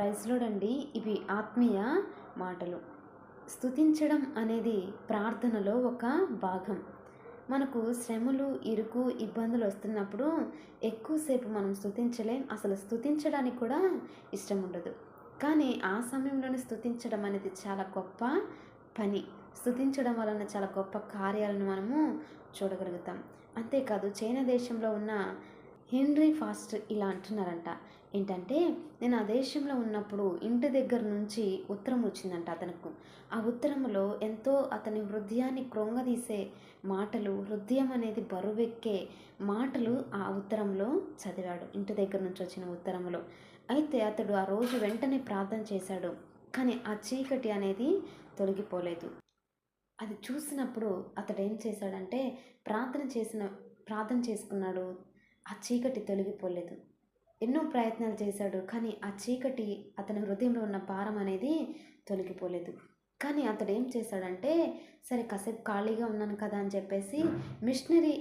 ప్రైజ్లోడండి ఇవి ఆత్మీయ మాటలు. స్థుతించడం అనేది ప్రార్థనలో ఒక భాగం. మనకు శ్రమలు ఇరుకు ఇబ్బందులు వస్తున్నప్పుడు ఎక్కువసేపు మనం స్థుతించలేం అసలు స్తుతించడానికి కూడా ఇష్టం ఉండదు. కానీ ఆ సమయంలోనే స్థుతించడం అనేది చాలా గొప్ప పని. స్థుతించడం వలన చాలా గొప్ప కార్యాలను మనము చూడగలుగుతాం. అంతేకాదు చైనా దేశంలో ఉన్న హెన్రీ ఫాస్ట్ ఇలా అంటున్నారంట. ఏంటంటే నేను ఆ దేశంలో ఉన్నప్పుడు ఇంటి దగ్గర నుంచి ఉత్తరం వచ్చిందంట అతనికి. ఆ ఉత్తరంలో ఎంతో అతని హృదయాన్ని క్రొంగదీసే మాటలు హృదయం అనేది బరువెక్కే మాటలు ఆ ఉత్తరంలో చదివాడు. ఇంటి దగ్గర నుంచి వచ్చిన ఉత్తరంలో. అయితే అతడు ఆ రోజు వెంటనే ప్రార్థన చేశాడు. కానీ ఆ చీకటి అనేది తొలగిపోలేదు. అది చూసినప్పుడు అతడు ఏం చేశాడంటే ప్రార్థన చేసిన ప్రార్థన చేసుకున్నాడు. ఆ చీకటి తొలగిపోలేదు. ఎన్నో ప్రయత్నాలు చేశాడు కానీ ఆ చీకటి అతని హృదయంలో ఉన్న భారం అనేది తొలగిపోలేదు. కానీ అతడు ఏం చేశాడంటే సరే కాసేపు ఖాళీగా ఉన్నాను కదా అని చెప్పేసి మిషనరీ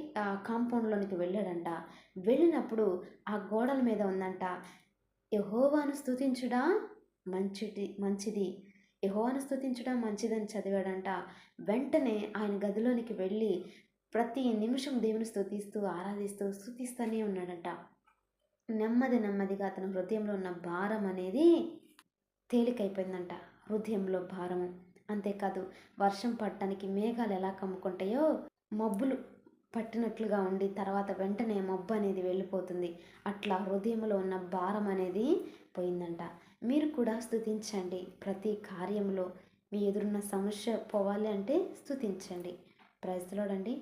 కాంపౌండ్లోనికి వెళ్ళాడంట. వెళ్ళినప్పుడు ఆ గోడల మీద ఉందంట యహోవాను స్తుతించుడా మంచిది మంచిది. యహోవాను స్తుతించడం మంచిదని చదివాడంట. వెంటనే ఆయన గదిలోనికి వెళ్ళి ప్రతి నిమిషం దేవుని స్థుతిస్తూ ఆరాధిస్తూ స్థుతిస్తూనే ఉన్నాడంట. నెమ్మది నెమ్మదిగా అతని హృదయంలో ఉన్న భారం అనేది తేలికైపోయిందంట. హృదయంలో భారము. అంతేకాదు వర్షం పడటానికి మేఘాలు ఎలా కమ్ముకుంటాయో మబ్బులు పట్టినట్లుగా ఉండి తర్వాత వెంటనే మబ్బు అనేది వెళ్ళిపోతుంది. అట్లా హృదయంలో ఉన్న భారం అనేది పోయిందంట. మీరు కూడా స్థుతించండి ప్రతి కార్యంలో మీ ఎదురున్న సమస్య పోవాలి అంటే స్థుతించండి ప్రైజ్లోడండి